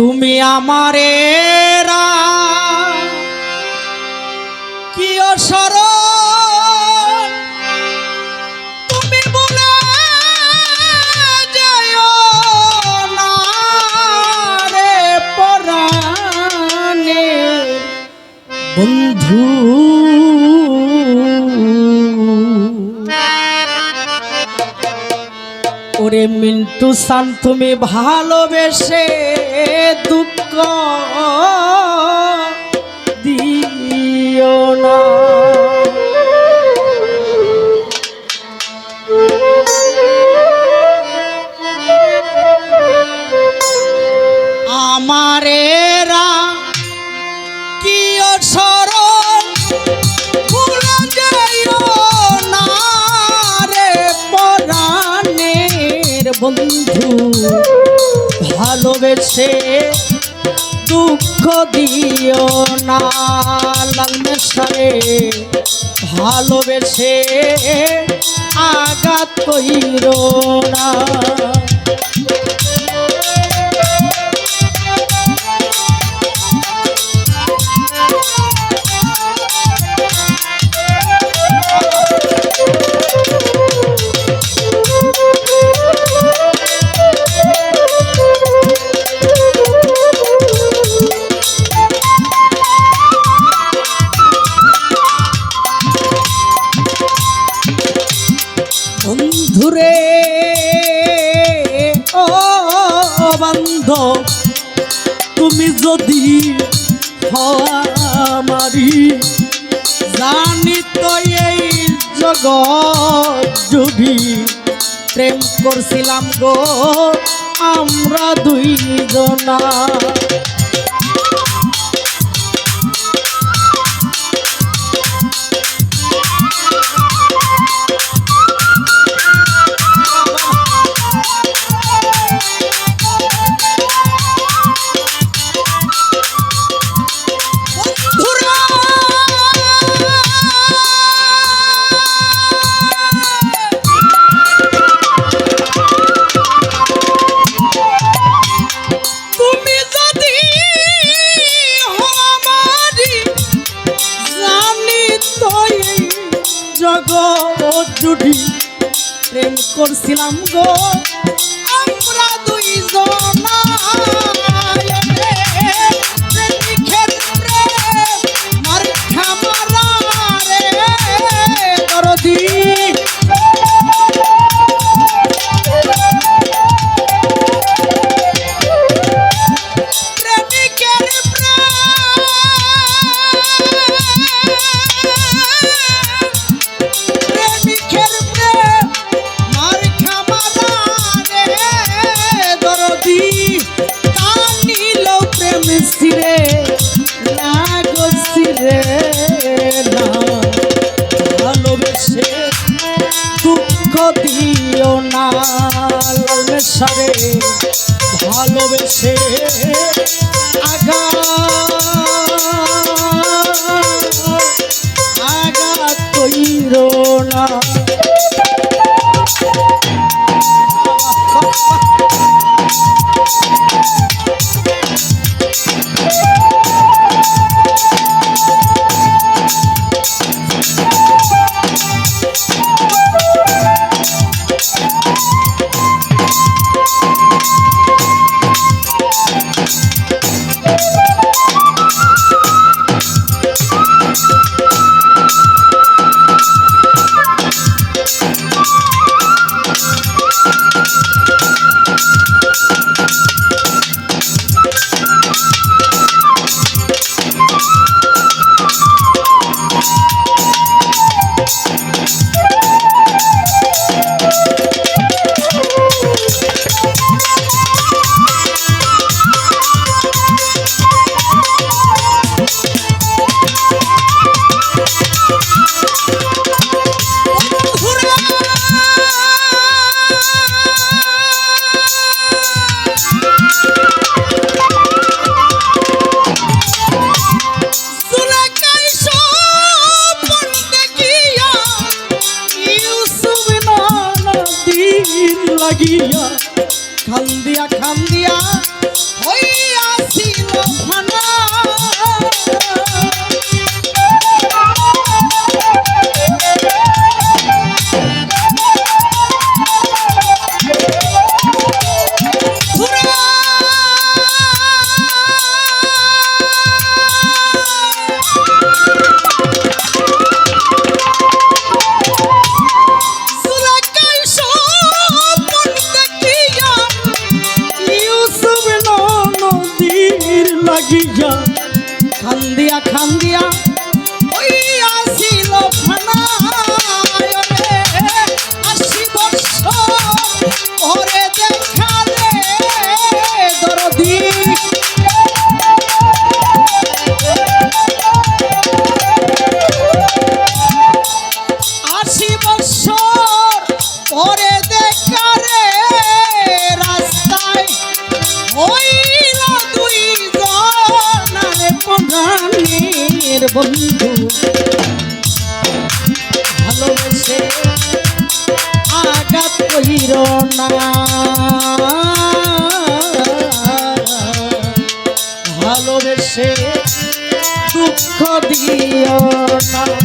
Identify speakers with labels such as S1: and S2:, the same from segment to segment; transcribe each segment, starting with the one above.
S1: তুমি আমারে কি সর তুমি বলে রে বন্ধু মিন্টু সান তুমি ভালোবেসে দুঃখ ভালোবেসে দুঃখ দিও না লালমেশারে ভালোবেসে আঘাত কইর না। বান্ধব তুমি যদি আমারি জানি তো এই জগৎ যদি প্রেম করছিলাম গো আমরা দুইজনা। জুড়ি প্রেম করছিলাম গো। ভালোবেসে আগা আগা কইর না। খান্দিয়া খান্দিয়া না। ভালোবেসে দুঃখ দিও না।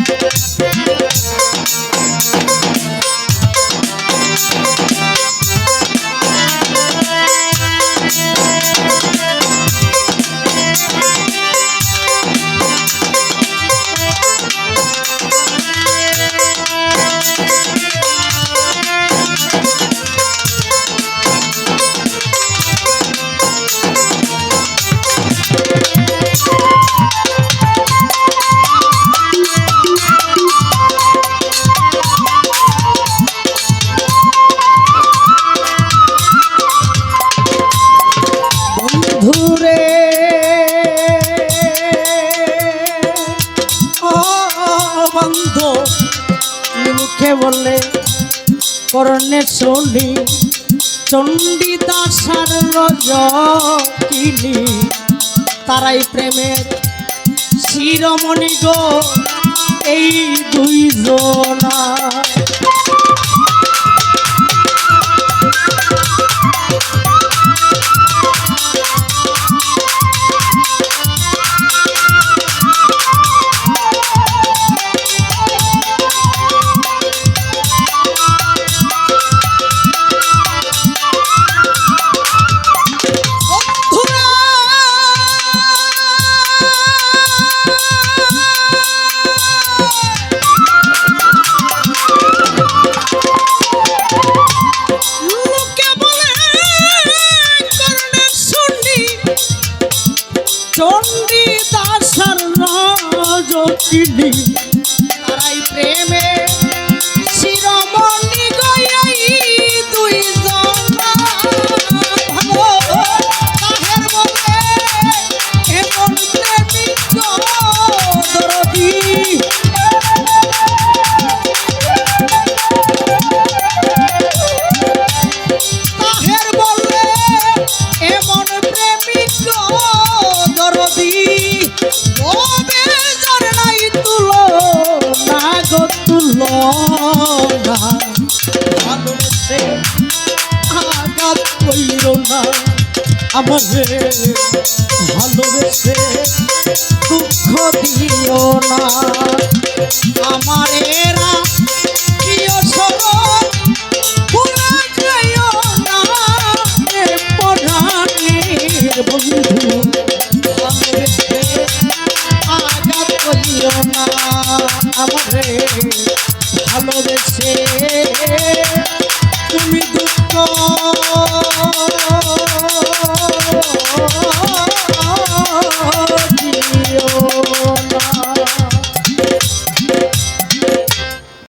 S1: মুখে বলে করণে শুনি চণ্ডীদাসার রজ কিনি। তারাই প্রেমের শিরমণি গো এই দুইজনা। বন্ধুরা রাজকিনী আমাদের ভালোবেসে দুঃখ দিও না। আমার এরা প্রিয় সরল ভালোবেসে তুমি দুঃখ